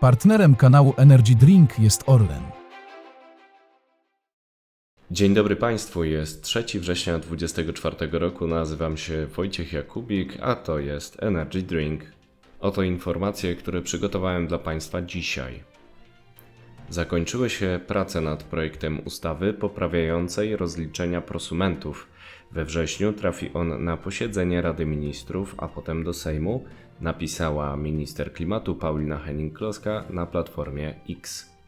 Partnerem kanału Energy Drink jest Orlen. Dzień dobry Państwu, jest 3 września 2024 roku, nazywam się Wojciech Jakubik, a to jest Energy Drink. Oto informacje, które przygotowałem dla Państwa dzisiaj. Zakończyły się prace nad projektem ustawy poprawiającej rozliczenia prosumentów. We wrześniu trafi on na posiedzenie Rady Ministrów, a potem do Sejmu, napisała minister klimatu Paulina Henning-Kloska na platformie X.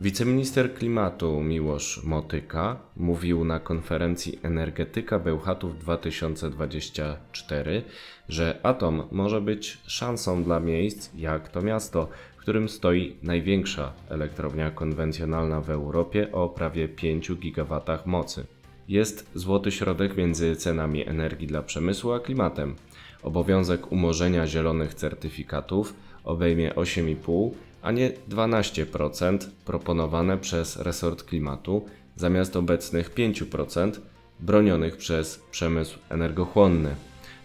Wiceminister klimatu Miłosz Motyka mówił na konferencji Energetyka Bełchatów 2024, że atom może być szansą dla miejsc jak to miasto, w którym stoi największa elektrownia konwencjonalna w Europie o prawie 5 GW mocy. Jest złoty środek między cenami energii dla przemysłu a klimatem. Obowiązek umorzenia zielonych certyfikatów obejmie 8,5 a nie 12% proponowane przez resort klimatu zamiast obecnych 5% bronionych przez przemysł energochłonny.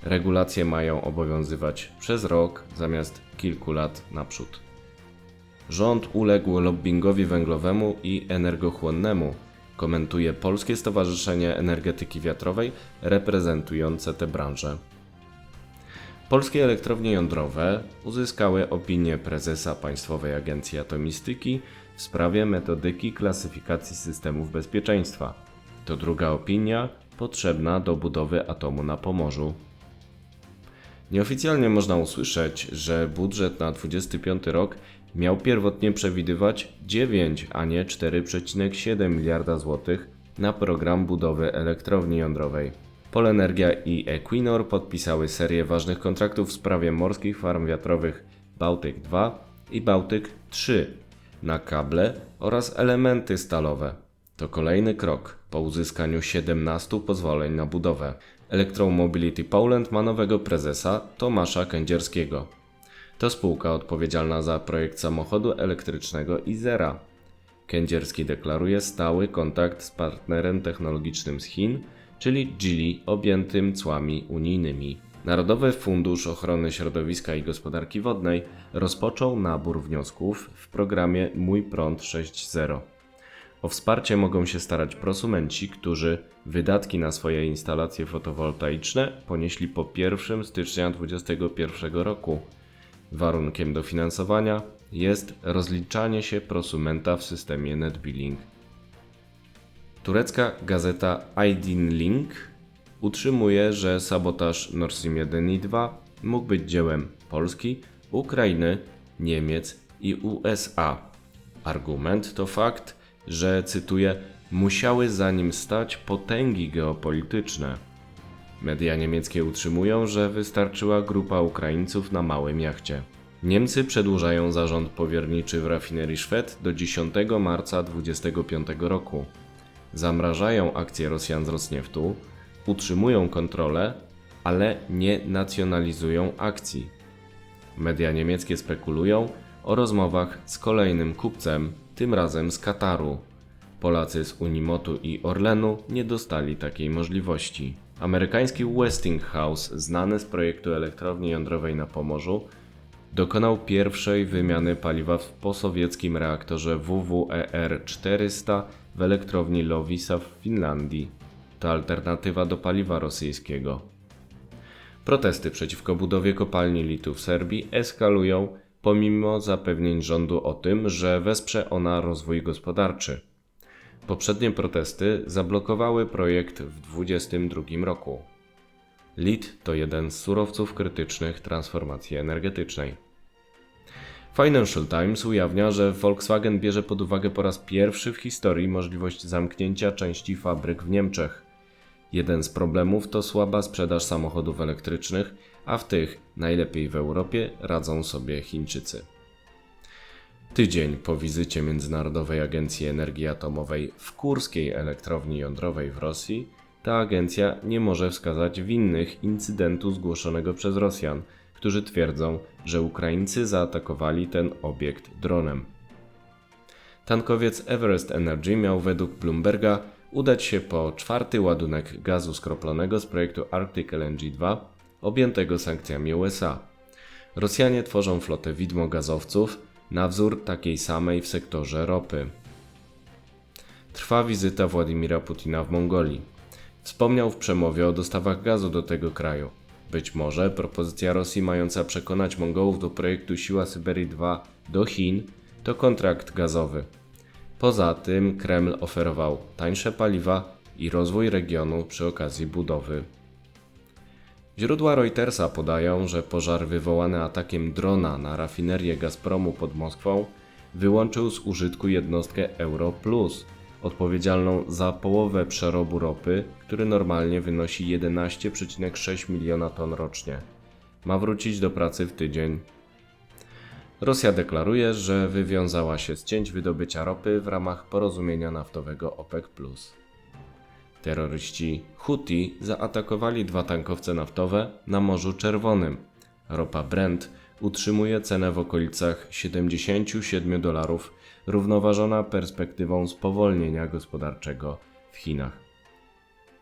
Regulacje mają obowiązywać przez rok zamiast kilku lat naprzód. Rząd uległ lobbingowi węglowemu i energochłonnemu, komentuje Polskie Stowarzyszenie Energetyki Wiatrowej reprezentujące tę branżę. Polskie elektrownie jądrowe uzyskały opinię prezesa Państwowej Agencji Atomistyki w sprawie metodyki klasyfikacji systemów bezpieczeństwa. To druga opinia potrzebna do budowy atomu na Pomorzu. Nieoficjalnie można usłyszeć, że budżet na 25 rok miał pierwotnie przewidywać 9, a nie 4,7 miliarda złotych na program budowy elektrowni jądrowej. Polenergia i Equinor podpisały serię ważnych kontraktów w sprawie morskich farm wiatrowych Bałtyk 2 i Bałtyk 3 na kable oraz elementy stalowe. To kolejny krok po uzyskaniu 17 pozwoleń na budowę. Electromobility Poland ma nowego prezesa Tomasza Kędzierskiego. To spółka odpowiedzialna za projekt samochodu elektrycznego Izera. Kędzierski deklaruje stały kontakt z partnerem technologicznym z Chin – czyli Gili objętym cłami unijnymi. Narodowy Fundusz Ochrony Środowiska i Gospodarki Wodnej rozpoczął nabór wniosków w programie Mój Prąd 6.0. O wsparcie mogą się starać prosumenci, którzy wydatki na swoje instalacje fotowoltaiczne ponieśli po 1 stycznia 2021 roku. Warunkiem dofinansowania jest rozliczanie się prosumenta w systemie NetBilling. Turecka gazeta Aydin Link utrzymuje, że sabotaż Nord Stream 1 i 2 mógł być dziełem Polski, Ukrainy, Niemiec i USA. Argument to fakt, że cytuję, musiały za nim stać potęgi geopolityczne. Media niemieckie utrzymują, że wystarczyła grupa Ukraińców na małym jachcie. Niemcy przedłużają zarząd powierniczy w rafinerii Szwed do 10 marca 2025 roku zamrażają akcje Rosjan z Rosnieftu, utrzymują kontrolę, ale nie nacjonalizują akcji. Media niemieckie spekulują o rozmowach z kolejnym kupcem, tym razem z Kataru. Polacy z Unimotu i Orlenu nie dostali takiej możliwości. Amerykański Westinghouse, znany z projektu elektrowni jądrowej na Pomorzu, dokonał pierwszej wymiany paliwa w posowieckim reaktorze WWER-400 w elektrowni Lovisa w Finlandii. To alternatywa do paliwa rosyjskiego. Protesty przeciwko budowie kopalni litu w Serbii eskalują pomimo zapewnień rządu o tym, że wesprze ona rozwój gospodarczy. Poprzednie protesty zablokowały projekt w 2022 roku. Lit to jeden z surowców krytycznych transformacji energetycznej. Financial Times ujawnia, że Volkswagen bierze pod uwagę po raz pierwszy w historii możliwość zamknięcia części fabryk w Niemczech. Jeden z problemów to słaba sprzedaż samochodów elektrycznych, a w tych najlepiej w Europie radzą sobie Chińczycy. Tydzień po wizycie Międzynarodowej Agencji Energii Atomowej w Kurskiej Elektrowni Jądrowej w Rosji, ta agencja nie może wskazać winnych incydentu zgłoszonego przez Rosjan – którzy twierdzą, że Ukraińcy zaatakowali ten obiekt dronem. Tankowiec Everest Energy miał według Bloomberga udać się po czwarty ładunek gazu skroplonego z projektu Arctic LNG 2 objętego sankcjami USA. Rosjanie tworzą flotę widmogazowców na wzór takiej samej w sektorze ropy. Trwa wizyta Władimira Putina w Mongolii. Wspomniał w przemowie o dostawach gazu do tego kraju. Być może propozycja Rosji mająca przekonać Mongołów do projektu Siła Syberii 2 do Chin to kontrakt gazowy. Poza tym Kreml oferował tańsze paliwa i rozwój regionu przy okazji budowy. Źródła Reutersa podają, że pożar wywołany atakiem drona na rafinerię Gazpromu pod Moskwą wyłączył z użytku jednostkę Europlus, odpowiedzialną za połowę przerobu ropy, który normalnie wynosi 11,6 miliona ton rocznie. Ma wrócić do pracy w tydzień. Rosja deklaruje, że wywiązała się z cięć wydobycia ropy w ramach porozumienia naftowego OPEC. Terroryści Houthi zaatakowali dwa tankowce naftowe na Morzu Czerwonym. Ropa Brent utrzymuje cenę w okolicach 77 dolarów, równoważona perspektywą spowolnienia gospodarczego w Chinach.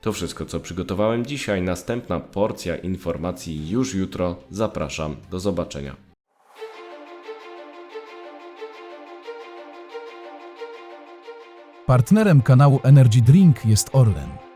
To wszystko, co przygotowałem dzisiaj. Następna porcja informacji już jutro. Zapraszam. Do zobaczenia. Partnerem kanału Energy Drink jest Orlen.